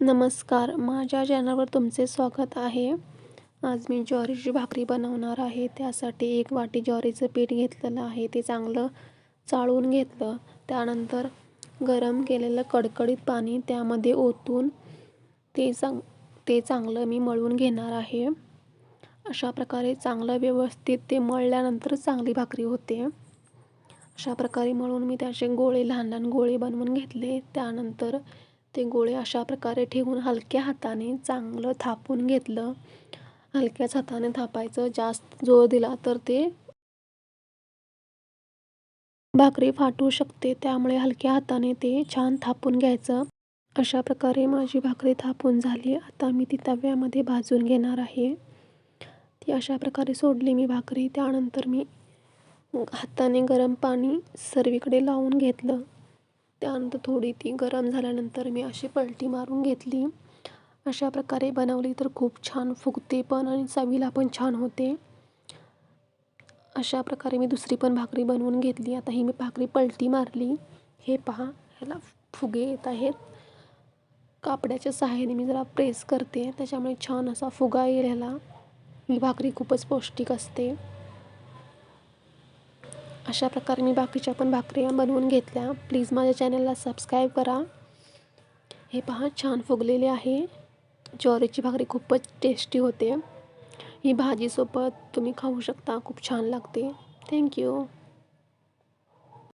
नमस्कार. माझ्या चॅनलवर तुमचे स्वागत आहे. आज मी ज्वारीची भाकरी बनवणार आहे. त्यासाठी एक वाटी ज्वारीचं पीठ घेतलेलं आहे. ते चांगलं चाळून घेतलं. त्यानंतर गरम केलेलं कडकडीत पाणी त्यामध्ये ओतून ते चांग ते चांगलं मी मळून घेणार आहे. अशा प्रकारे चांगलं व्यवस्थित ते मळल्यानंतर चांगली भाकरी होते. अशा प्रकारे मळून मी त्याचे गोळे लहान लहान गोळे बनवून घेतले. त्यानंतर ते गोळे अशा प्रकारे ठेवून हलक्या हाताने चांगलं थापून घेतलं. हलक्याच हाताने थापायचं. जास्त जोर दिला तर ते भाकरी फाटू शकते. त्यामुळे हलक्या हाताने ते छान थापून घ्यायचं. अशा प्रकारे माझी भाकरी थापून झाली. आता मी ती तव्यामध्ये भाजून घेणार आहे. ती अशा प्रकारे सोडली मी भाकरी. त्यानंतर मी हाताने गरम पाणी सर्वीकडे लावून घेतलं. त्यानंतर थोडी ती गरम झाल्यानंतर मी अशी पलटी मारून घेतली. अशा प्रकारे बनवली तर खूप छान फुगते पण आणि चवीला पण छान होते. अशा प्रकारे मी दुसरी पण भाकरी बनवून घेतली. आता ही मी भाकरी पलटी मारली. हे पहा ह्याला फुगे येत आहेत. कापड्याच्या सहाय्याने मी जरा प्रेस करते. त्याच्यामुळे छान असा फुगा येईल ह्याला. ही भाकरी खूपच पौष्टिक असते. अशा प्रकारे मी बाकीच्या पण भाकऱ्या बनवून घेतल्या. प्लीज माझ्या चॅनलला सबस्क्राईब करा. हे पहा छान फुगलेले आहे. ज्वारीची भाकरी खूपच टेस्टी होते. ही भाजीसोबत तुम्ही खाऊ शकता. खूप छान लागते. थँक्यू